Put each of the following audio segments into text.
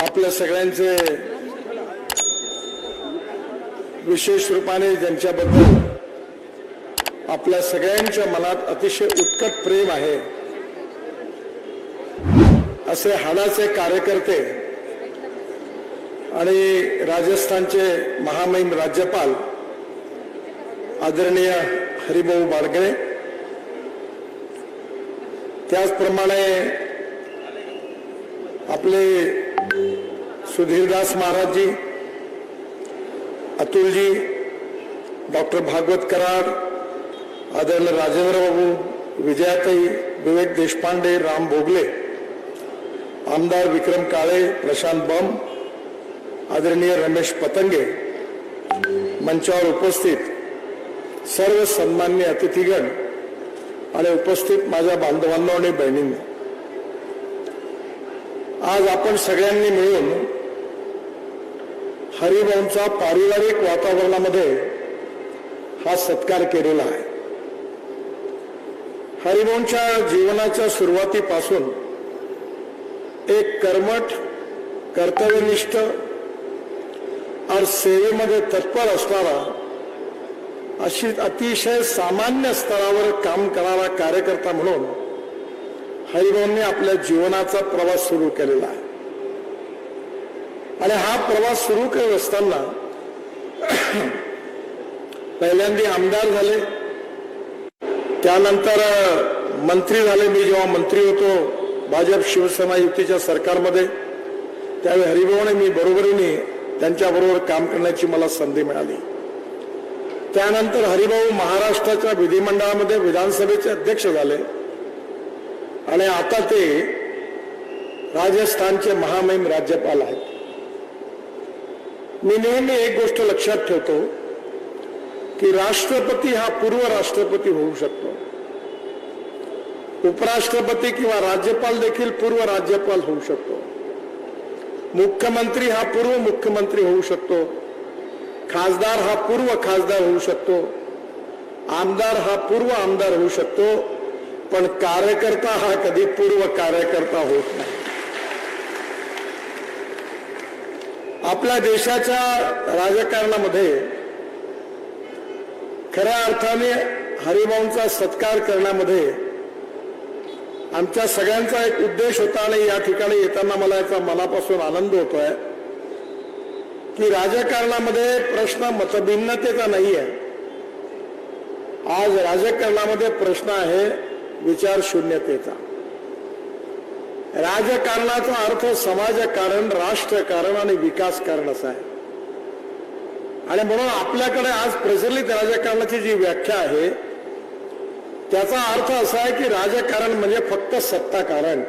आपल्या सगळ्यांचे विशेष रूपाने ज्यांच्याबद्दल आपल्या सगळ्यांच्या मनात अतिशय उत्कट प्रेम आहे असे हाडाचे कार्यकर्ते आणि राजस्थानचे महामहिम राज्यपाल आदरणीय हरिभाऊ बाळगणे. त्याचप्रमाणे आपले सुधीरदास महाराजजी अतुलजी डॉक्टर भागवत कराड आदरणीय राजेंद्र बाबू विजयाताई विवेक देशपांडे राम भोगले आमदार विक्रम काळे प्रशांत बम आदरणीय रमेश पतंगे मंचावर उपस्थित सर्व सन्मान्य अतिथीगण आणि उपस्थित माझ्या बांधवांना आणि बहिणींना आज आपण सगळ्यांनी मिळून हरिभाऊंचा पारिवारिक वातावरणामध्ये हा सत्कार केलेला आहे. हरिभाऊंच्या जीवनाच्या सुरुवातीपासून एक कर्मठ कर्तव्यनिष्ठ आणि सेवेमध्ये तत्पर असणारा अशी अतिशय सामान्य स्तरावर काम करणारा कार्यकर्ता म्हणून हरिभाऊंनी आपल्या जीवनाचा प्रवास सुरू केलेला आहे. आणि हा प्रवास सुरू करत असताना पहिल्यांदा आमदार झाले. त्यानंतर मंत्री झाले. मी जेव्हा मंत्री होतो भाजप शिवसेना युतीच्या सरकारमध्ये त्यावेळी हरिभाऊने मी बरोबरीने त्यांच्याबरोबर काम करण्याची मला संधी मिळाली. त्यानंतर हरिभाऊ महाराष्ट्राच्या विधिमंडळामध्ये विधानसभेचे अध्यक्ष झाले. आणि आता ते राजस्थानचे महामहिम राज्यपाल आहेत. मी नेहमी एक गोष्ट लक्षात ठेवतो की राष्ट्रपती हा पूर्व राष्ट्रपती होऊ शकतो. उपराष्ट्रपती किंवा राज्यपाल देखील पूर्व राज्यपाल होऊ शकतो. मुख्यमंत्री हा पूर्व मुख्यमंत्री होऊ शकतो. खासदार हा पूर्व खासदार होऊ शकतो. आमदार हा पूर्व आमदार होऊ शकतो. पण कार्यकर्ता हा कधी पूर्व कार्यकर्ता होत नाही. आपल्या देशाच्या राजकारणामध्ये खऱ्या अर्थाने हरिभाऊंचा सत्कार करण्यामध्ये आमच्या सगळ्यांचा एक उद्देश होता आणि या ठिकाणी येताना मला याचा मनापासून आनंद होतोय की राजकारणामध्ये प्रश्न मतभिन्नतेचा नाही आहे आज राजकारणामध्ये प्रश्न आहे विचार शून्यतेचा. राजकारणाचा अर्थ समाजकारण राष्ट्रकारण आणि विकासकारण असा आहे. आणि म्हणून आपल्याकडे आज प्रचलित राजकारणाची जी व्याख्या आहे त्याचा अर्थ असा आहे की राजकारण म्हणजे फक्त सत्ता कारण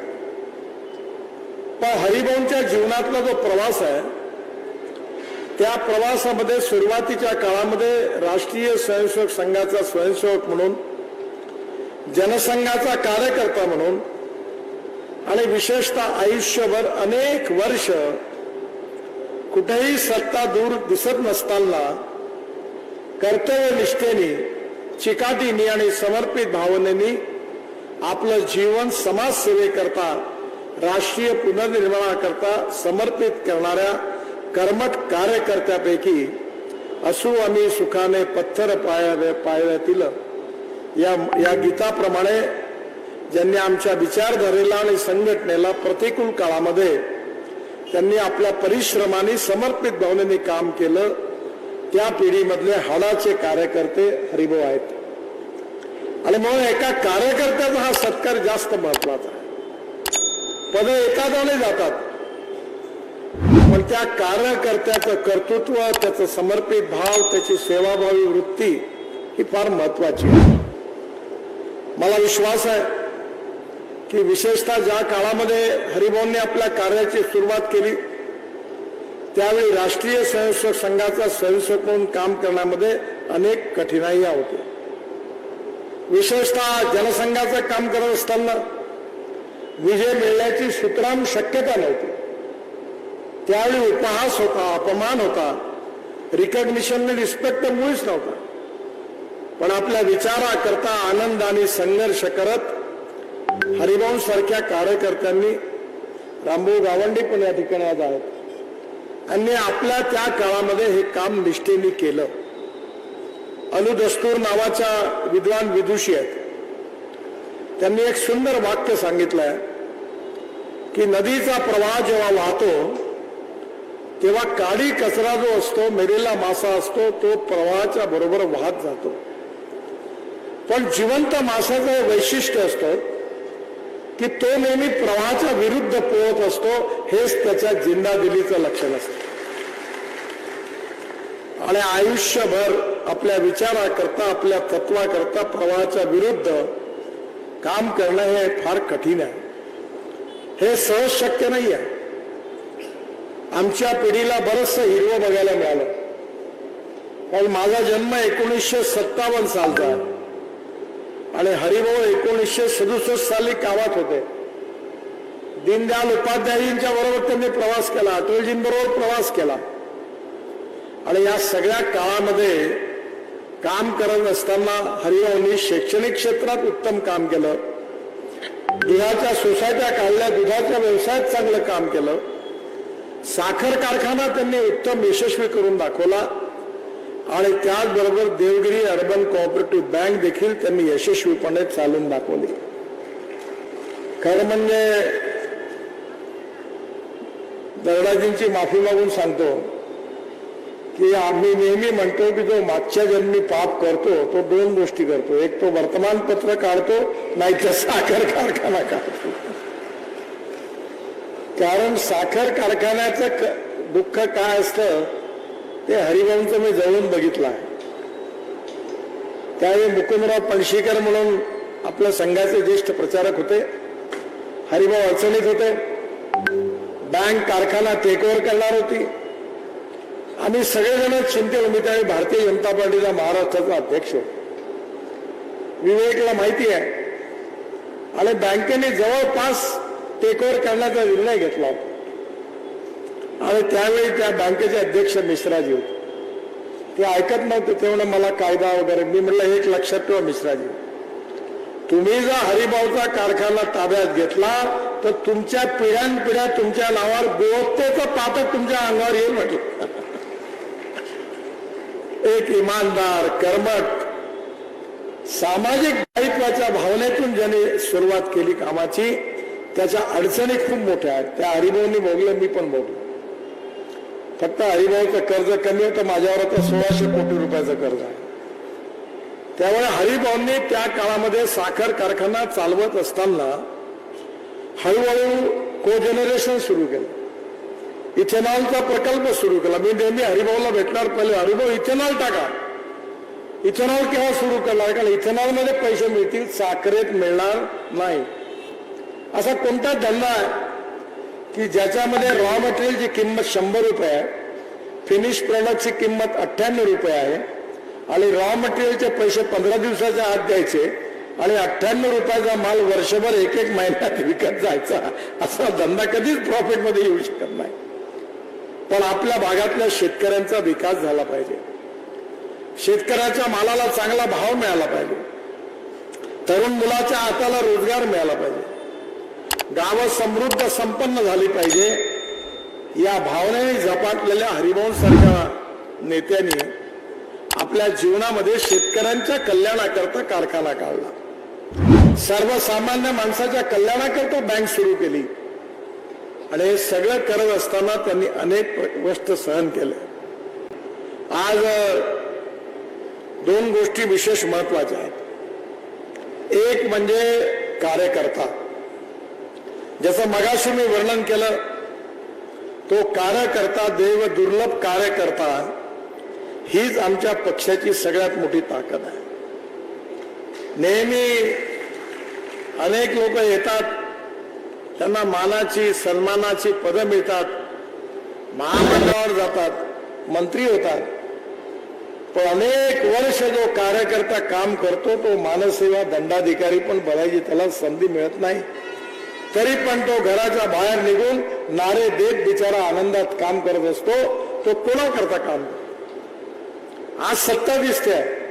पण हरिभाऊंच्या जीवनातला जो प्रवास आहे त्या प्रवासामध्ये सुरुवातीच्या काळामध्ये राष्ट्रीय स्वयंसेवक संघाचा स्वयंसेवक म्हणून जनसंघाचा कार्यकर्ता म्हणून आणि विशेषतः आयुष्यभर अनेक वर्ष कुठेही सत्ता दूर दिसत नसताना कर्तव्यनिष्ठेने चिकाटीनी आणि समर्पित भावनेने आपलं जीवन समाजसेवेकरता राष्ट्रीय पुनर्निर्माणाकरता समर्पित करणाऱ्या कर्मठ कार्यकर्त्यापैकी असू आम्ही सुखाने पत्थर पाया पायातील या या गीताप्रमाणे ज्यांनी आमच्या विचारधारेला आणि संघटनेला प्रतिकूल काळामध्ये त्यांनी आपल्या परिश्रमाने समर्पित भावनेने काम केलं त्या पिढीमधले हाडाचे कार्यकर्ते हरिभाऊ आहेत. आणि म्हणून एका कार्यकर्त्याचा हा सत्कार जास्त महत्त्वाचा आहे. पद एकादाने जातात. पण त्या कार्यकर्त्याचं कर्तृत्व त्याचं समर्पित भाव त्याची सेवाभावी वृत्ती ही फार महत्वाची आहे. मला विश्वास आहे की विशेषतः ज्या काळामध्ये हरिभाऊंनी आपल्या कार्याची सुरुवात केली त्यावेळी राष्ट्रीय स्वयंसेवक संघाचा स्वयंसेवक म्हणून काम करण्यामध्ये अनेक कठीणाई होत्या विशेषतः जनसंघाचं काम करत असताना विजय मिळण्याची सुतराम शक्यता नव्हती. त्यावेळी उपहास होता अपमान होता रिकग्निशन रिस्पेक्ट मुळीच नव्हता. पण आपल्या विचाराकरता आनंद आणि संघर्ष करत हरिभाऊ सारख्या कार्यकर्त्यांनी रामभाऊ गावंडी पण या ठिकाणी आज आहेत. आणि आपल्या त्या काळामध्ये हे काम निष्ठेने केलं. अनुदस्तूर नावाच्या विद्वान विदुषी आहेत. त्यांनी एक सुंदर वाक्य सांगितलंय की नदीचा प्रवाह जेव्हा वाहतो तेव्हा काडी कचरा जो असतो मेलेला मासा असतो तो प्रवाहाच्या बरोबर वाहत जातो. पण जिवंत माशाचं वैशिष्ट्य असतं की तो नेहमी प्रवाहाच्या विरुद्ध पोहत असतो हेच त्याच्या जिंदादिलीचं लक्षण असतं. आणि आयुष्यभर आपल्या विचाराकरता आपल्या तत्वाकरता प्रवाहाच्या विरुद्ध काम करणं हे फार कठीण आहे. हे सहज शक्य नाही आहे आमच्या पिढीला बरचसं हिरवं बघायला मिळालं. कारण माझा जन्म एकोणीसशे सत्तावन्न सालचा आहे. आणि हरिभाऊ एकोणीसशे सदुसष्ट साली गावात होते. दीनदयाल उपाध्यायींच्या बरोबर त्यांनी प्रवास केला अटलजींबरोबर प्रवास केला. आणि या सगळ्या काळामध्ये काम करत असताना हरिभाऊंनी शैक्षणिक क्षेत्रात उत्तम काम केलं. दुधाच्या सोसायट्या काढल्या दुधाच्या व्यवसायात चांगलं काम केलं. साखर कारखाना त्यांनी उत्तम यशस्वी करून दाखवला. आणि त्याचबरोबर देवगिरी अर्बन कोऑपरेटिव्ह बँक देखील त्यांनी यशस्वीपणे चालून दाखवली. खरं म्हणजे दरडाजींची माफी मागून सांगतो की आम्ही नेहमी म्हणतो की जो मागच्या जन्मी पाप करतो तो दोन गोष्टी करतो. एक तो वर्तमानपत्र काढतो नाही तर साखर कारखाना काढतो. कारण साखर कारखान्याचं दुःख काय असतं? ते हरिभाऊंचं मी जवळून बघितलं. आहे त्यावेळी मुकुंदराव पणशीकर म्हणून आपल्या संघाचे ज्येष्ठ प्रचारक होते. हरिभाऊ अडचणीत होते. बँक कारखाना टेकओव्हर करणार होती. आम्ही सगळेजण चिंतेत मी त्यावेळी भारतीय जनता पार्टीचा महाराष्ट्राचा अध्यक्ष होतो. विवेकला माहिती आहे. आणि बँकेने जवळपास टेकओव्हर करण्याचा निर्णय घेतला होता. आणि त्यावेळी त्या बँकेचे अध्यक्ष मिश्राजी होते. ते ऐकत नव्हते तेवढं मला कायदा वगैरे. मी म्हटलं एक लक्षात ठेवा मिश्राजी. तुम्ही जर हरिभाऊचा कारखाना ताब्यात घेतला तर तुमच्या पिढ्यानपिढ्या तुमच्या नावावर गोवत्तेचं पातक तुमच्या अंगावर येईल म्हटलं. एक इमानदार कर्मठ सामाजिक दायित्वाच्या भावनेतून ज्याने सुरुवात केली कामाची त्याच्या अडचणी खूप मोठ्या आहेत. त्या हरिभाऊंनी भोगल्या मी पण भोगलो. फक्त हरिभाईचं कर्ज कमी होतं माझ्यावर आता सोळाशे कोटी रुपयाचं कर्ज. आहे त्यामुळे हरिभाऊंनी त्या काळामध्ये साखर कारखाना चालवत असताना हळूहळू को जनरेशन सुरू केलं. इथेनॉलचा प्रकल्प सुरू केला. मी नेहमी हरिभाऊला भेटणार पहिले हरिभाऊ इथेनॉल टाका. इथेनॉल केव्हा सुरू केला कारण इथेनॉलमध्ये पैसे मिळतील साखरेत मिळणार नाही. असा कोणता धंदा आहे? की ज्याच्यामध्ये रॉ मटेरियलची किंमत शंभर रुपये आहे फिनिश प्रॉडक्टची किंमत अठ्ठ्याण्णव रुपये आहे आणि रॉ मटेरियलचे पैसे पंधरा दिवसाच्या आत द्यायचे आणि अठ्ठ्याण्णव रुपयाचा माल वर्षभर एक एक महिन्यात विकत जायचा असा धंदा कधीच प्रॉफिटमध्ये येऊ शकत नाही. पण आपल्या भागातल्या शेतकऱ्यांचा विकास झाला पाहिजे. शेतकऱ्याच्या मालाला चांगला भाव मिळाला पाहिजे. तरुण मुलाच्या हाताला रोजगार मिळाला पाहिजे. गावं समृद्ध संपन्न झाली पाहिजे. या भावनेने झपाटलेल्या हरिभाऊंसारख्या नेत्यांनी आपल्या जीवनामध्ये शेतकऱ्यांच्या कल्याणाकरता कारखाना काढला. सर्वसामान्य माणसाच्या कल्याणाकरता बँक सुरू केली. आणि हे सगळं करत असताना त्यांनी अनेक गोष्ट सहन केले आज दोन गोष्टी विशेष महत्त्वाच्या आहेत. एक म्हणजे कार्यकर्ता. जसं मगाशी मी वर्णन केलं तो कार्यकर्ता देव दुर्लभ कार्यकर्ता हीच आमच्या पक्षाची सगळ्यात मोठी ताकद आहे. नेहमी अनेक लोक येतात त्यांना मानाची सन्मानाची पदं मिळतात महामंडळावर जातात मंत्री होतात. पण अनेक वर्ष जो कार्यकर्ता काम करतो तो मानसेवा दंडाधिकारी पण भरायची त्याला संधी मिळत नाही. तरी पण तो घराच्या बाहेर निघून नारे देत बिचारा आनंदात काम करत असतो तो कोणाकरता काम करतो? आज सत्ता दिसते आहे.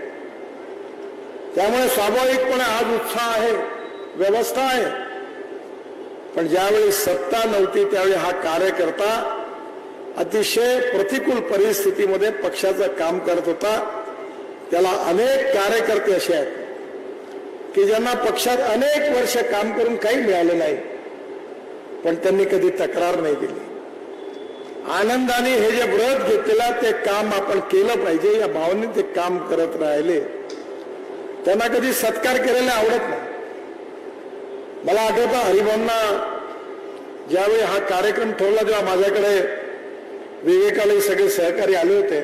त्यामुळे स्वाभाविकपणे आज उत्साह आहे व्यवस्था आहे. पण ज्यावेळी सत्ता नव्हती त्यावेळी हा कार्यकर्ता अतिशय प्रतिकूल परिस्थितीमध्ये पक्षाचं काम करत होता. त्याला अनेक कार्यकर्ते असे आहेत की ज्यांना पक्षात अनेक वर्ष काम करून काही मिळालं नाही. पण त्यांनी कधी तक्रार नाही दिली आनंदाने हे जे व्रत घेतलेलं ते काम आपण केलं पाहिजे या भावने ते काम करत राहिले. त्यांना कधी सत्कार केलेला आवडत नाही. मला आठवतं हरिभाऊंना ज्यावेळी हा कार्यक्रम ठेवला तेव्हा माझ्याकडे विवेकालय सगळे सहकारी आले होते.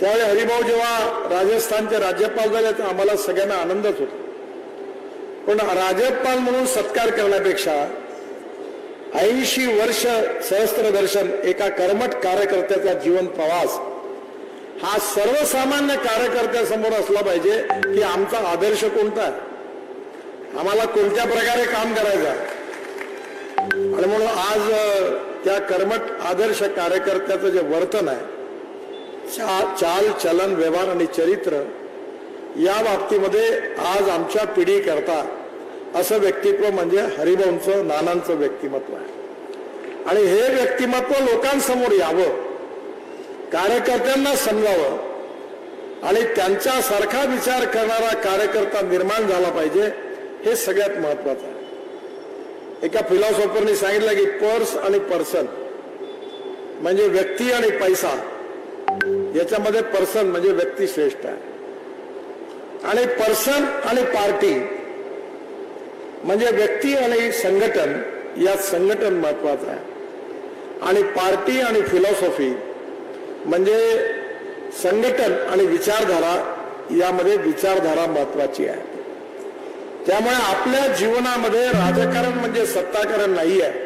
त्यावेळी हरिभाऊ जेव्हा राजस्थानचे राज्यपाल झाले तर आम्हाला सगळ्यांना आनंदच होता. पण राज्यपाल म्हणून सत्कार करण्यापेक्षा ऐंशी वर्ष सहस्त्र दर्शन एका कर्मट कार्यकर्त्याचा जीवन प्रवास हा सर्वसामान्य कार्यकर्त्यासमोर असला पाहिजे की आमचा आदर्श कोणता आहे? आम्हाला कोणत्या प्रकारे काम करायचं आणि म्हणून आज त्या कर्मट आदर्श कार्यकर्त्याचं जे वर्तन आहे चा- चाल चलन व्यवहार आणि चरित्र या बाबतीमध्ये आज आमच्या पिढीकरता असं व्यक्तित्व म्हणजे हरिभाऊंचं नानांचं व्यक्तिमत्व आहे. आणि हे व्यक्तिमत्व लोकांसमोर यावं कार्यकर्त्यांना समजावं आणि त्यांच्यासारखा विचार करणारा कार्यकर्ता निर्माण झाला पाहिजे हे सगळ्यात महत्वाचं आहे. एका फिलॉसॉफरने सांगितलं की पर्स आणि पर्सन म्हणजे व्यक्ती आणि पैसा याच्यामध्ये पर्सन म्हणजे व्यक्ती श्रेष्ठ आहे. आणि पर्सन आणि पार्टी म्हणजे व्यक्ती आणि संघटन यात संघटन महत्वाचं आहे. आणि पार्टी आणि फिलॉसॉफी म्हणजे संघटन आणि विचारधारा यामध्ये विचारधारा महत्वाची आहे. त्यामुळे आपल्या जीवनामध्ये राजकारण म्हणजे सत्ताकारण नाही आहे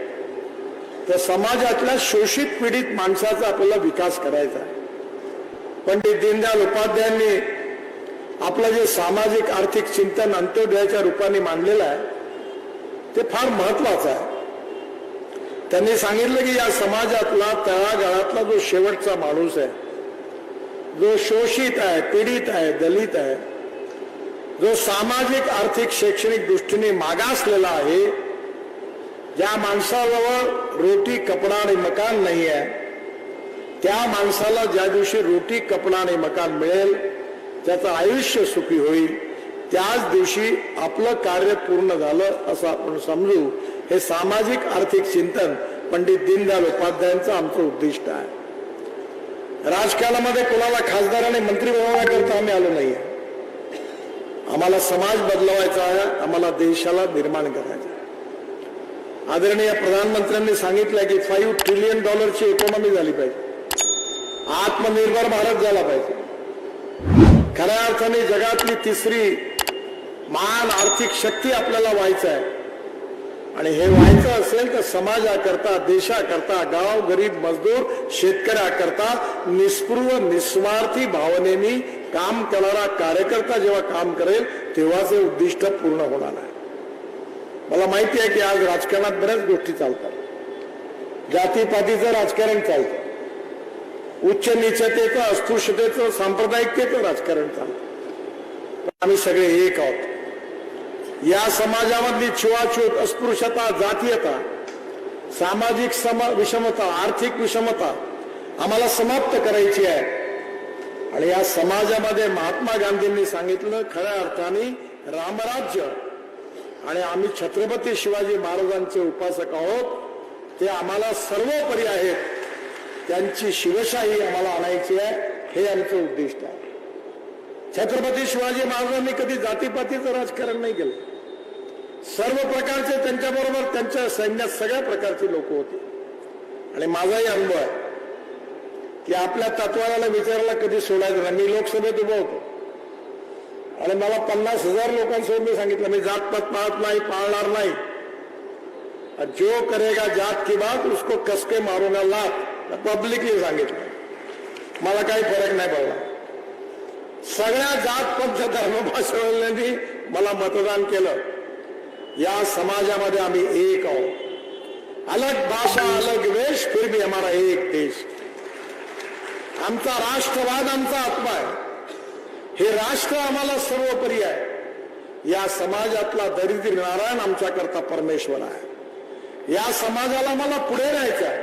तर समाजातल्या शोषित पीडित माणसाचा आपल्याला विकास करायचा आहे. पंडित दीनदयाल उपाध्यायांनी आपलं जे सामाजिक आर्थिक चिंतन अंत्योदयाच्या रूपाने मांडलेलं आहे ते फार महत्वाचं आहे. त्यांनी सांगितलं की या समाजातला तळागाळातला जो शेवटचा माणूस आहे जो शोषित आहे पीडित आहे दलित आहे जो सामाजिक आर्थिक शैक्षणिक दृष्टीने मागासलेला आहे ज्या माणसाजवळ रोटी कपडा आणि मकान नाही आहे त्या माणसाला ज्या दिवशी रोटी कपडा आणि मकान मिळेल त्याचं आयुष्य सुखी होईल. त्याच दिवशी आपलं कार्य पूर्ण झालं असं आपण समजू. हे सामाजिक आर्थिक चिंतन पंडित दीनदयाल उपाध्यायांचं आमचं उद्दिष्ट आहे. राजकारणामध्ये कोणाला खासदार आणि मंत्री बनवण्याकरता आम्ही आलो नाहीये. आम्हाला समाज बदलवायचा आहे आम्हाला देशाला निर्माण करायचं आदरणीय प्रधानमंत्र्यांनी सांगितलं की फाईव्ह ट्रिलियन डॉलरची इकॉनॉमी झाली पाहिजे. आत्मनिर्भर भारत झाला पाहिजे. खऱ्या अर्थाने जगातली तिसरी महान आर्थिक शक्ती आपल्याला व्हायचं आहे आणि हे व्हायचं असेल तर समाजाकरता देशाकरता गाव गरीब मजदूर शेतकऱ्याकरता निस्पृह निस्वार्थी भावनेनी काम करणारा कार्यकर्ता जेव्हा काम करेल तेव्हाच हे उद्दिष्ट पूर्ण होणार आहे. मला माहिती आहे की आज राजकारणात बऱ्याच गोष्टी चालतात. जातीपातीचं राजकारण चालतं. उच्च निचतेचं अस्पृश्यतेचं सांप्रदायिकतेचं राजकारण चालतं. आम्ही सगळे एक आहोत. या समाजामधली छुआछूत अस्पृश्यता जातीयता सामाजिक सम विषमता आर्थिक विषमता आम्हाला समाप्त करायची आहे. आणि या समाजामध्ये महात्मा गांधींनी सांगितलं खऱ्या अर्थाने रामराज्य. आणि आम्ही छत्रपती शिवाजी महाराजांचे उपासक आहोत. ते आम्हाला सर्वोपरी आहेत. त्यांची शिवशाही आम्हाला आणायची आहे. हे आमचं उद्दिष्ट आहे. छत्रपती शिवाजी महाराजांनी कधी जातीपातीचं राजकारण नाही केलं. सर्व प्रकारचे त्यांच्याबरोबर त्यांच्या सैन्यात सगळ्या प्रकारचे लोक होते. आणि माझाही अनुभव आहे की आपल्या तत्वाला विचारायला कधी सोडायचं नाही. मी लोकसभेत उभं होतो. आणि मला पन्नास हजार लोकांसोबत मी सांगितलं मी जातपात पाळत नाही पाळणार नाही. जो करेगा जात की बात उसको कसके मारूंगा लात. पब्लिकली सांगितलं. मला काही फरक नाही पडला. सगळ्या जात पंथ धर्मभाषणांनी मला मतदान केलं. या समाजामध्ये आम्ही एक आहोत. अलग भाषा अलग वेश फिर भी हमारा एक देश. आमचा राष्ट्रवाद आमचा आत्मा आहे. हे राष्ट्र आम्हाला सर्वोपरी आहे. या समाजातला दरिद्र नारायण आमच्याकरता परमेश्वर आहे. या समाजाला मला पुढे न्यायचं आहे.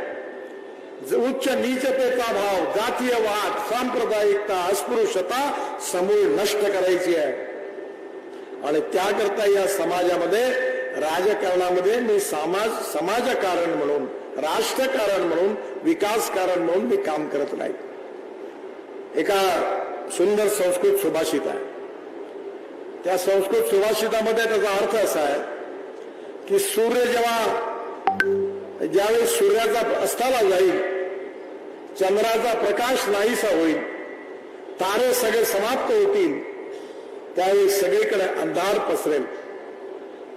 ज- उच्च नीचतेचा भाव जातीय वाद सांप्रदायिकता अस्पृश्यता समूळ नष्ट करायची आहे. आणि त्याकरता या समाजामध्ये राजकारणामध्ये मी समाज समाजकारण म्हणून राष्ट्रकारण म्हणून विकासकारण म्हणून मी काम करत नाही. एका सुंदर संस्कृत सुभाषित आहे. त्या संस्कृत सुभाषितामध्ये त्याचा अर्थ असा आहे की सूर्य जेव्हा ज्यावेळी सूर्याचा अस्ताला जाईल चंद्राचा प्रकाश नाहीसा होईल तारे सगळे समाप्त होतील त्यावेळी सगळीकडे अंधार पसरेल.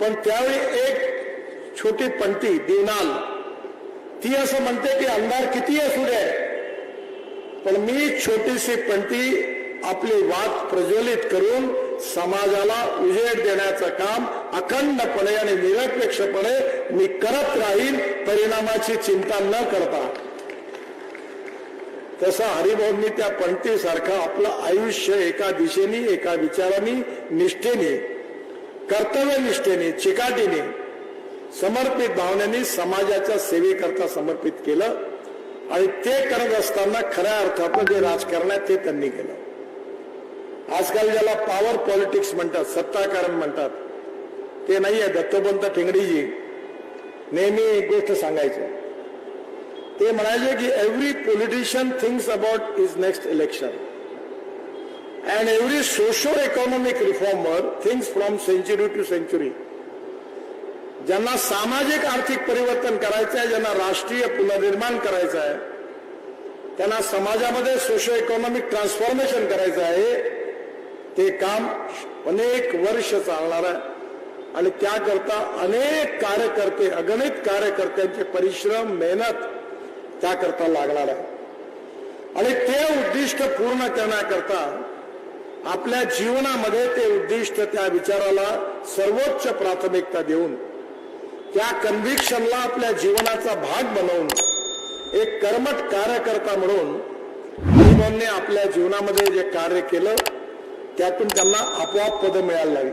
पण त्यावेळी एक छोटी पंक्ती देनाल ती असं म्हणते की अंधार किती असू दे. पण मी छोटीशी पंक्ती आपली वाद प्रज्वलित करून समाजाला उजेड देण्याचं काम अखंडपणे आणि निरपेक्षपणे मी करत राहीन परिणामाची चिंता न करता. तसा हरिभाऊंनी त्या पणतीसारखा आपलं आयुष्य एका दिशेने एका विचाराने निष्ठेने कर्तव्य निष्ठेने चिकाटीने समर्पित भावनेने समाजाच्या सेवेकरता समर्पित केलं आणि ते करत असताना खऱ्या अर्थातून जे राजकारण आहे ते त्यांनी केलं. आजकाल ज्याला पॉवर पॉलिटिक्स म्हणतात सत्ताकारण म्हणतात ते नाही आहे दत्तोपंत ठेंगडीजी. नेहमी एक गोष्ट सांगायचं. ते म्हणाले की every politician thinks about is next election and every socio economic reformer thinks from century to century ज्यांना सामाजिक आर्थिक परिवर्तन करायचं आहे ज्यांना राष्ट्रीय पुनर्निर्माण करायचं आहे त्यांना समाजामध्ये सोशो इकॉनॉमिक ट्रान्सफॉर्मेशन करायचं आहे ते काम अनेक वर्ष चालणार आहे. आणि त्याकरता अनेक कार्यकर्ते अगणित कार्यकर्त्यांचे परिश्रम मेहनत त्याकरता लागणार आहे. आणि ते उद्दिष्ट पूर्ण करण्याकरता आपल्या जीवनामध्ये ते उद्दिष्ट त्या विचाराला सर्वोच्च प्राथमिकता देऊन त्या कन्व्हिक्शनला आपल्या जीवनाचा भाग बनवून एक कर्मट कार्यकर्ता म्हणून गरीबांनी आपल्या जीवनामध्ये जे कार्य केलं त्यातून त्यांना आपोआप पद मिळायला लागली.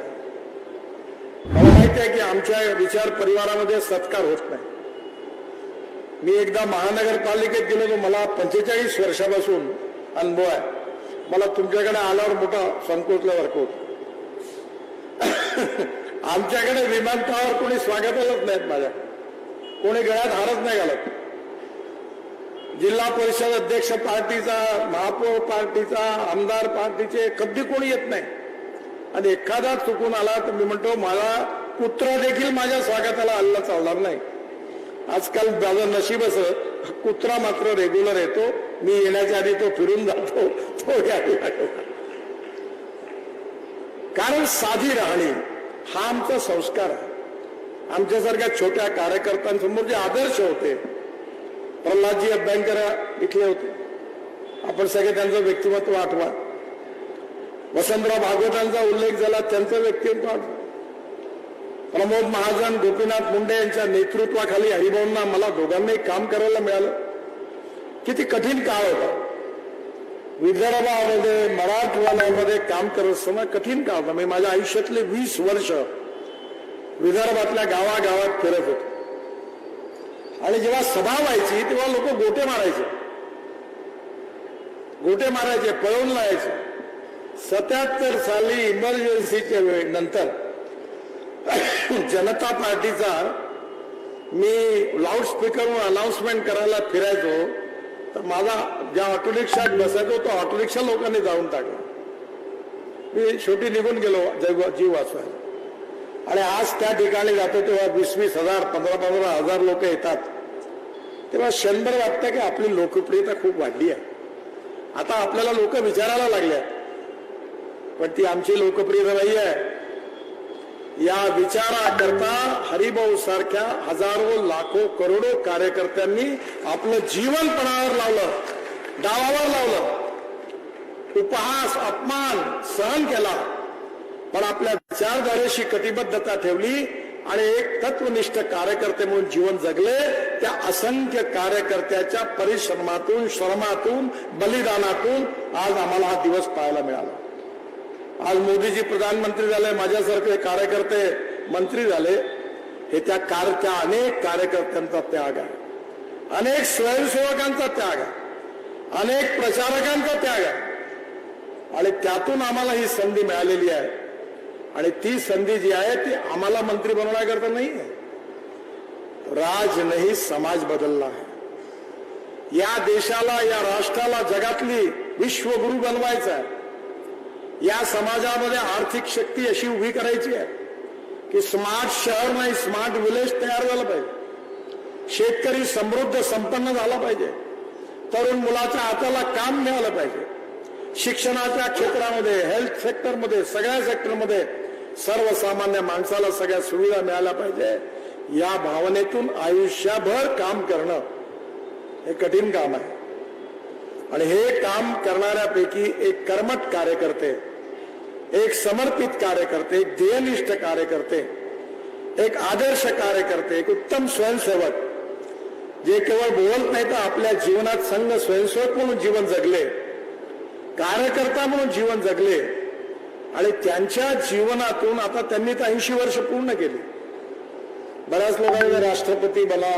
मला माहिती आहे की आमच्या विचार परिवारामध्ये सत्कार होत नाही. मी एकदा महानगरपालिकेत गेलो तर मला पंचेचाळीस वर्षापासून अनुभव आहे. मला तुमच्याकडे आल्यावर मोठा संकोचल्यासारखं होत. आमच्याकडे विमानतळावर कोणी स्वागतालाच नाहीत माझ्या. कोणी गळ्यात हारच नाही घालत. जिल्हा परिषद अध्यक्ष पार्टीचा महापौर पार्टीचा आमदार पार्टीचे कधी कोणी येत नाही. आणि एखादा चुकून आला तर मी म्हणतो मला कुत्रा देखील माझ्या स्वागताला हल्ला चालणार नाही. आजकाल माझं नशीब असं कुत्रा मात्र रेग्युलर येतो मी येण्याच्या आधी तो फिरून जातो तो यायला कारण साधी राहणी हा आमचा संस्कार आहे. आमच्यासारख्या छोट्या कार्यकर्त्यांसमोर जे आदर्श होते प्रल्हादजी अभ्यंकर इथले होते. आपण सगळे त्यांचं व्यक्तिमत्व आठवा. वसंतराव भागवतांचा उल्लेख झाला त्यांचं व्यक्तिमत्व आठवा. प्रमोद महाजन गोपीनाथ मुंडे यांच्या नेतृत्वाखाली हरिभाऊंना मला दोघांनाही काम करायला मिळालं. किती कठीण काळ होता. विदर्भामध्ये मराठवाड्यामध्ये काम करत असताना कठीण काळ होता. मी माझ्या आयुष्यातले वीस वर्ष विदर्भातल्या गावागावात फिरत होतो. आणि जेव्हा सभा व्हायची तेव्हा लोक गोटे मारायचे. गोटे मारायचे पळवून लावायचे. सत्याहत्तर साली इमर्जन्सीच्या वेळेनंतर जनता पार्टीचा मी लाऊडस्पीकरवर अनाऊन्समेंट करायला फिरायचो. तर माझा ज्या ऑटो रिक्षात बसायचो तो ऑटो रिक्षा लोकांनी जाऊन टाकला. मी शेवटी निघून गेलो जैव जीव वाचवायला. आणि आज त्या ठिकाणी जातो तेव्हा वीस वीस हजार पंधरा पंधरा हजार लोक येतात. तेव्हा शंभर वाटतं की आपली लोकप्रियता खूप वाढली आहे. आता आपल्याला लोक विचारायला लागल्यात. पण ती आमची लोकप्रियता नाही आहे या विचाराकरता हरिभाऊ सारख्या हजारो लाखो करोडो कार्यकर्त्यांनी आपलं जीवन पणावर लावलं डावावर लावलं. उपहास अपमान सहन केला. पण आपल्या विचारधारेशी कटिबद्धता ठेवली आणि एक तत्वनिष्ठ कार्यकर्ते म्हणून जीवन जगले त्या असंख्य कार्यकर्त्याच्या परिश्रमातून श्रमातून बलिदानातून आज आम्हाला हा दिवस पाहायला मिळाला. आज मोदीजी प्रधानमंत्री झाले माझ्यासारखे कार्यकर्ते मंत्री झाले हे त्या कार त्या अनेक कार्यकर्त्यांचा त्याग आहे. अनेक स्वयंसेवकांचा त्याग आहे. अनेक प्रचारकांचा त्याग आहे. आणि त्यातून आम्हाला ही संधी मिळालेली आहे. आणि ती संधी जी आहे ती आम्हाला मंत्री बनवण्याकरता नाही आहे. राज नाही समाज बदलला आहे. या देशाला या राष्ट्राला जगातली विश्वगुरु बनवायचा आहे. या समाजामध्ये आर्थिक शक्ती अशी उभी करायची आहे की स्मार्ट शहर नाही स्मार्ट विलेज तयार झालं पाहिजे. शेतकरी समृद्ध संपन्न झाला पाहिजे. तरुण मुलाच्या हाताला काम मिळालं पाहिजे. शिक्षणाच्या क्षेत्रामध्ये हेल्थ सेक्टरमध्ये सगळ्या सेक्टरमध्ये सर्वसामान्य माणसाला सगळ्या सुविधा मिळाल्या पाहिजे. या भावनेतून आयुष्यभर काम करणं हे कठीण काम आहे. आणि हे काम करणाऱ्यापैकी एक कर्मठ कार्यकर्ते एक समर्पित कार्यकर्ते एक ध्येयनिष्ठ कार्यकर्ते एक आदर्श कार्यकर्ते एक उत्तम स्वयंसेवक जे केवळ बोलत नाही तर आपल्या जीवनात संघ स्वयंसेवक म्हणून जीवन जगले कार्यकर्ता म्हणून जीवन जगले आणि त्यांच्या जीवनातून आता त्यांनी तर ऐंशी वर्ष पूर्ण केली. बऱ्याच लोकांनी राष्ट्रपती बना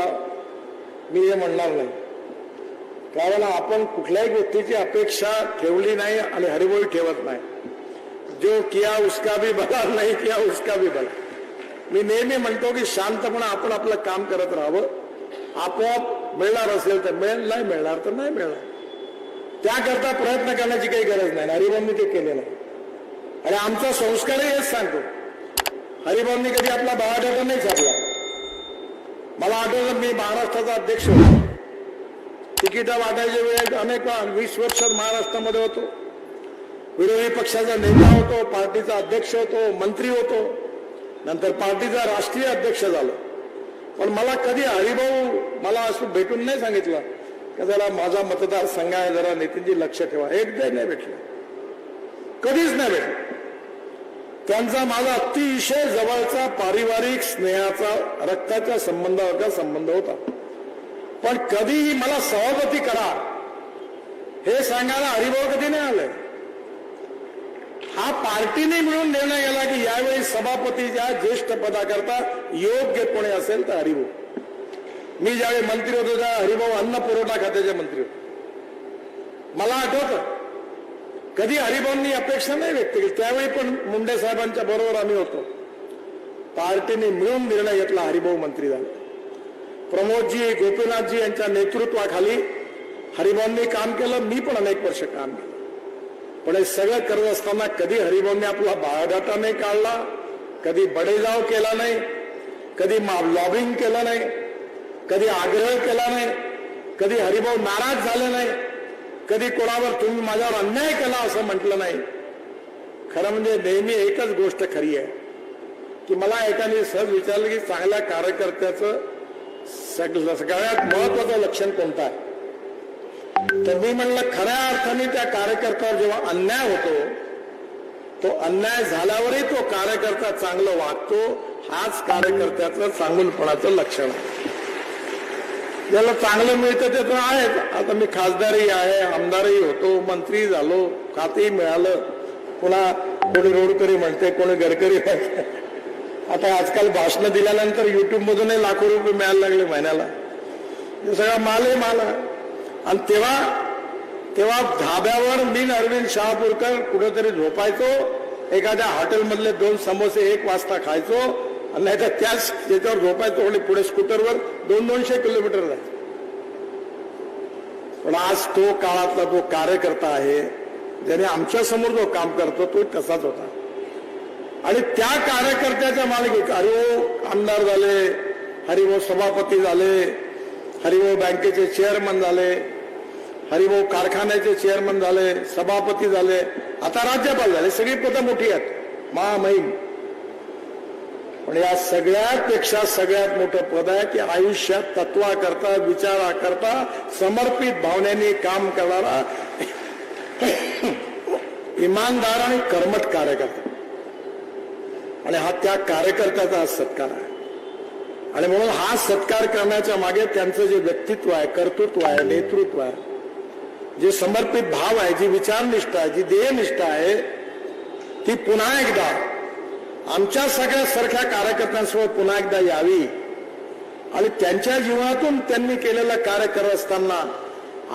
मी हे म्हणणार नाही. कारण आपण कुठल्याही गोष्टीची अपेक्षा ठेवली नाही आणि हरिबोल ठेवत नाही. जो किया उसका भी भला नाही किया उसका भी भला. मी नेहमी म्हणतो की शांतपणे आपण आपलं काम करत राहावं. आपोआप मिळणार असेल तर मिळेल नाही मिळणार तर नाही मिळणार. त्याकरता प्रयत्न करण्याची काही गरज नाही. हरिभाऊंनी ते केले नाही आणि आमचा संस्कारही हेच सांगतो. हरिभाऊंनी कधी आपला बायोडाटा नाही छापला मला आठवलं मी महाराष्ट्राचा अध्यक्ष होतो. तिकिटा वाटायच्या वेळेस अनेक वीस वर्ष महाराष्ट्रामध्ये होतो. विरोधी पक्षाचा नेता होतो पार्टीचा अध्यक्ष होतो मंत्री होतो. नंतर पार्टीचा राष्ट्रीय अध्यक्ष झालो. पण मला कधी हरिभाऊ मला असं भेटून नाही सांगितलं का जरा माझा मतदारसंघ आहे जरा नितीनजी लक्ष ठेवा. एकदा नाही भेटलं. कधीच नाही भेटलं. त्यांचा माझा अतिशय जवळचा पारिवारिक स्नेहाचा रक्ताच्या संबंधावरचा संबंध होता. पण कधीही मला सभापती करा. हे सांगायला हरिभाऊ कधी नाही आलंय हा पार्टीने मिळून निर्णय गेला की यावेळी सभापतीच्या ज्येष्ठ पदाकरता योग्य कोणी असेल तर हरिभाऊ मी ज्यावेळी मंत्री होतो त्या हरिभाऊ अन्न पुरवठा खात्याचे मंत्री होते. मला आठवत कधी हरिभाऊंनी अपेक्षा नाही व्यक्त केली. त्यावेळी पण मुंडे साहेबांच्या बरोबर आम्ही होतो. पार्टीने मिळून निर्णय घेतला हरिभाऊ मंत्री झाला. प्रमोदजी गोपीनाथजी यांच्या नेतृत्वाखाली हरिभाऊंनी काम केलं. मी पण अनेक वर्ष काम केलं. पण हे सगळं करत असताना कधी हरिभाऊंनी आपला बायोडाटा नाही काढला कधी बडेजाव केला नाही कधी लॉबिंग केलं नाही कधी आग्रह केला नाही कधी हरिभाऊ नाराज झाले नाही कधी कोणावर तुम्ही माझ्यावर अन्याय केला असं म्हटलं नाही. खरं म्हणजे नेहमी एकच गोष्ट खरी आहे की मला एकाने सहज विचारलं की चांगल्या कार्यकर्त्याचं सगळ्यात महत्वाचं लक्षण कोणतं आहे? तर मी म्हणलं खऱ्या अर्थाने त्या कार्यकर्त्यावर जेव्हा अन्याय होतो तो अन्याय झाल्यावरही तो कार्यकर्ता चांगलं वागतो हाच कार्यकर्त्याचं चांगुलपणाचं लक्षण आहे. ज्याला चांगलं मिळतं ते तर आहेच. आता मी खासदारही आहे आमदारही होतो मंत्री झालो खातेही मिळालं. पुन्हा कोणी रोडकरी म्हणते कोणी गडकरी म्हणते. आता आजकाल भाषणं दिल्यानंतर युट्यूबमधूनही लाखो रुपये मिळायला लागले महिन्याला. सगळा माल आहे माल. आणि तेव्हा तेव्हा धाब्यावर मी अरविंद शहापूरकर कुठेतरी झोपायचो एखाद्या हॉटेलमधले दोन समोसे एक वाजता खायचो आणि नाही तर त्याच त्याच्यावर झोपायचो आणि पुढे स्कूटरवर दोन दोनशे किलोमीटर जायचो. पण आज तो काळातला जो कार्यकर्ता आहे ज्याने आमच्यासमोर जो काम करतो तो तसाच होता. आणि त्या कार्यकर्त्याच्या मालकीत हरिभाऊ हो, आमदार झाले हरिभाऊ सभापती झाले हरिभाऊ बँकेचे चेअरमन झाले हरिभाऊ कारखान्याचे चेअरमन झाले सभापती झाले आता राज्यपाल झाले सगळी पदं मोठी आहेत महामहिम. पण या सगळ्यापेक्षा सगळ्यात मोठं पद आहे की आयुष्यात तत्वाकरता विचाराकरता समर्पित भावनेने काम करणारा इमानदार आणि कर्मठ कार्यकर्ता. आणि हा त्या कार्यकर्त्याचा सत्कार आहे. आणि म्हणून हा सत्कार करण्याच्या मागे त्यांचं जे व्यक्तित्व आहे कर्तृत्व आहे नेतृत्व आहे जे समर्पित भाव आहे जी विचारनिष्ठा आहे जी ध्येयनिष्ठा आहे ती पुन्हा एकदा आमच्या सगळ्या सारख्या कार्यकर्त्यांसोबत पुन्हा एकदा यावी. आणि त्यांच्या जीवनातून त्यांनी केलेलं कार्य करत असताना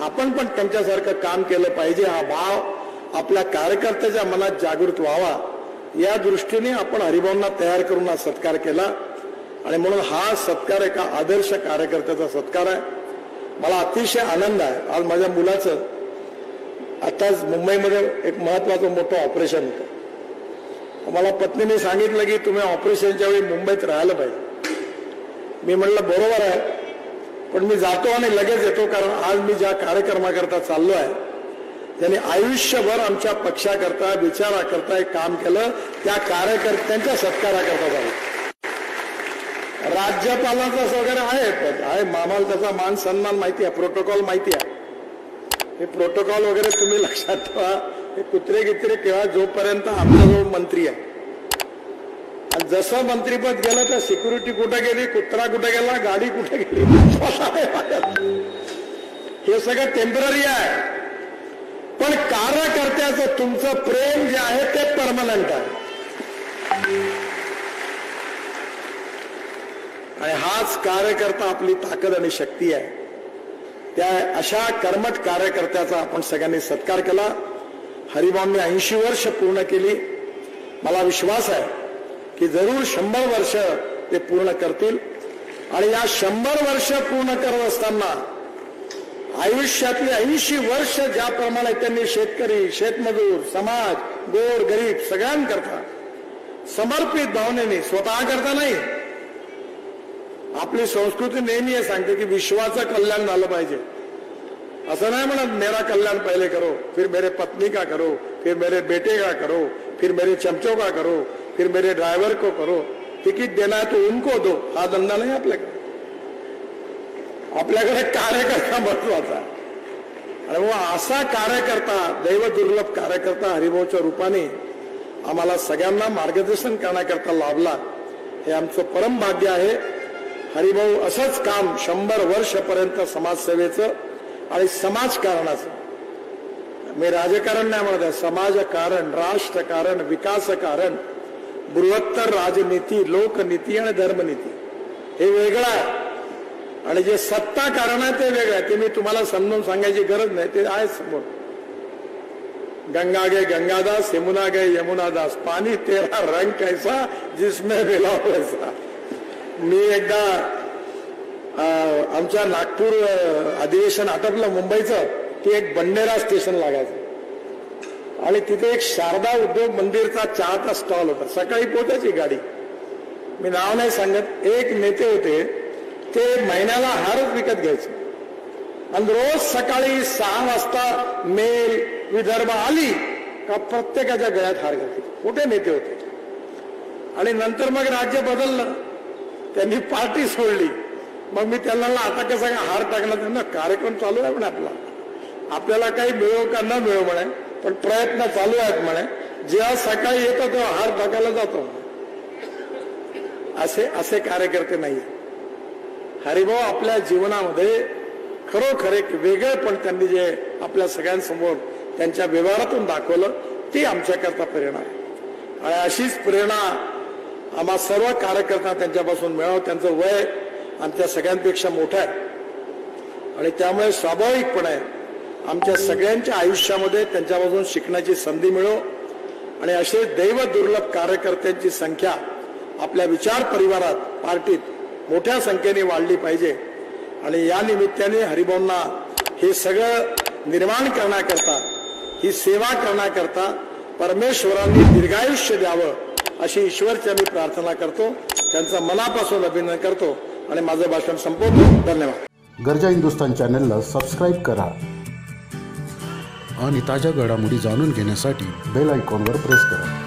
आपण पण त्यांच्यासारखं काम केलं पाहिजे. हा भाव आपल्या कार्यकर्त्याच्या मनात जागृत व्हावा. या दृष्टीने आपण हरिभाऊंना तयार करून हा सत्कार केला. आणि म्हणून हा सत्कार एका आदर्श कार्यकर्त्याचा सत्कार आहे. मला अतिशय आनंद आहे. आज माझ्या मुलाचं आताच मुंबईमध्ये एक महत्वाचं मोठं ऑपरेशन होतं. मला पत्नीने सांगितलं की तुम्ही ऑपरेशनच्या वेळी मुंबईत राहायला पाहिजे. मी म्हणलं बरोबर आहे. पण मी जातो आणि लगेच येतो कारण आज मी ज्या कार्यक्रमाकरता चाललो आहे त्यांनी आयुष्यभर आमच्या पक्षाकरता विचाराकरता एक काम केलं. त्या कार्यकर्त्यांच्या सत्काराकरता झालं. राज्यपालाचं वगैरे आहे पण आहे मामाला त्याचा मान सन्मान माहिती आहे प्रोटोकॉल माहिती आहे. हे प्रोटोकॉल वगैरे तुम्ही लक्षात ठेवा. हे कुत्रे गित्रे केव्हा जोपर्यंत आपल्याजवळ मंत्री आहे. आणि जसं मंत्रीपद गेलं तर सिक्युरिटी कुठे गेली कुत्रा कुठे गेला गाडी कुठे गेली? हे सगळं टेंपररी आहे. पण कार्यकर्त्याचं तुमचं प्रेम जे आहे ते परमनंट आहे. आणि हाच कार्यकर्ता आपली ताकद आणि शक्ती आहे. त्या अशा कर्मठ कार्यकर्त्याचा आपण सगळ्यांनी सत्कार केला. हरिभाऊंनी ऐंशी वर्ष पूर्ण केली. मला विश्वास आहे की जरूर शंभर वर्ष ते पूर्ण करतील. आणि या शंभर वर्ष पूर्ण करत असताना आयुष्यातले ऐंशी वर्ष ज्याप्रमाणे त्यांनी शेतकरी शेतमजूर समाज गोर गरीब सगळ्यांकरता समर्पित भावनेने स्वतः करता नाही. आपली संस्कृती नेहमी हे सांगते की विश्वाचं कल्याण झालं पाहिजे. असं नाही म्हणत मेरा कल्याण पहिले करो फिर मेरे पत्नी का करो फिर मेरे बेटे का करो फिर मेरे चमचों का करो फिर मेरे ड्राइवर को करो तिकीट देना है तो उनको दो हा धंदा नाही आपल्याकडे. आपल्याकडे कार्यकर्ता महत्त्वाचा. आणि व असा कार्यकर्ता दैवदुर्लभ कार्यकर्ता हरिभाऊच्या रूपाने आम्हाला सगळ्यांना मार्गदर्शन करण्याकरता लाभला. हे आमचं परम भाग्य आहे. हरिभाऊ असंच काम शंभर वर्षपर्यंत समाजसेवेचं आणि समाजकारणाचं. मी राजकारण नाही म्हणत समाजकारण राष्ट्रकारण विकासकारण बृहत्तर राजनीती लोकनीती आणि धर्मनीती. हे वेगळं आहे. आणि जे सत्ता कारण आहे ते वेगळं आहे. ते मी तुम्हाला समजून सांगायची गरज नाही. ते आहे समोर. गंगा गे गंगादास यमुना गे यमुनादास. पाणी तेरा रंग कैसा जिसमे मिलाव वैसा. मी एकदा आमच्या नागपूर अधिवेशन आटपलं मुंबईचं. ते एक बंडेरा स्टेशन लागायचं. आणि तिथे एक शारदा उद्योग मंदिरचा चहाचा स्टॉल होता. सकाळी पोहोचायची गाडी. मी नाव नाही सांगत. एक नेते होते. ते महिन्याला हारच विकत घ्यायचे. आणि रोज सकाळी सहा वाजता मेल विदर्भ आली का प्रत्येकाच्या गळ्यात हार घालते कुठे नेते होते. आणि नंतर मग राज्य बदललं. त्यांनी पार्टी सोडली. मग मी त्यांना आता कसं काय हार टाकला त्यांना कार्यक्रम चालू आहे म्हणे आपला. आपल्याला काही मिळो का न मिळो म्हणे पण प्रयत्न चालू आहेत म्हणे. जेव्हा सकाळी येतो तेव्हा हार टाकायला जातो असे असे कार्यकर्ते नाही हरिभाऊ आपल्या जीवनामध्ये खरोखर एक वेगळेपण त्यांनी जे आपल्या सगळ्यांसमोर त्यांच्या व्यवहारातून दाखवलं ती आमच्याकरता प्रेरणा आहे. आणि अशीच प्रेरणा आम्हा सर्व कार्यकर्ता त्यांच्यापासून मिळावं त्यांचं वय आमच्या सगळ्यांपेक्षा मोठं आहे. आणि त्यामुळे स्वाभाविकपणे आमच्या सगळ्यांच्या आयुष्यामध्ये त्यांच्यापासून शिकण्याची संधी मिळो. आणि असे दैव दुर्लभ कार्यकर्त्यांची संख्या आपल्या विचार परिवारात पार्टीत मोठ्या संख्येने वाढली पाहिजे. आणि या निमित्ताने हरिभाऊंना हे सगळं निर्माण करण्याकरता ही सेवा करण्याकरता परमेश्वरांनी दीर्घायुष्य द्यावं अशी ईश्वरची मी प्रार्थना करतो. त्यांचं मनापासून अभिनंदन करतो. आणि माझं भाषण संपवतो. धन्यवाद. गरजा हिंदुस्तान चॅनलला सबस्क्राईब करा. आणि ताज्या घडामोडी जाणून घेण्यासाठी बेल आयकॉनवर प्रेस करा.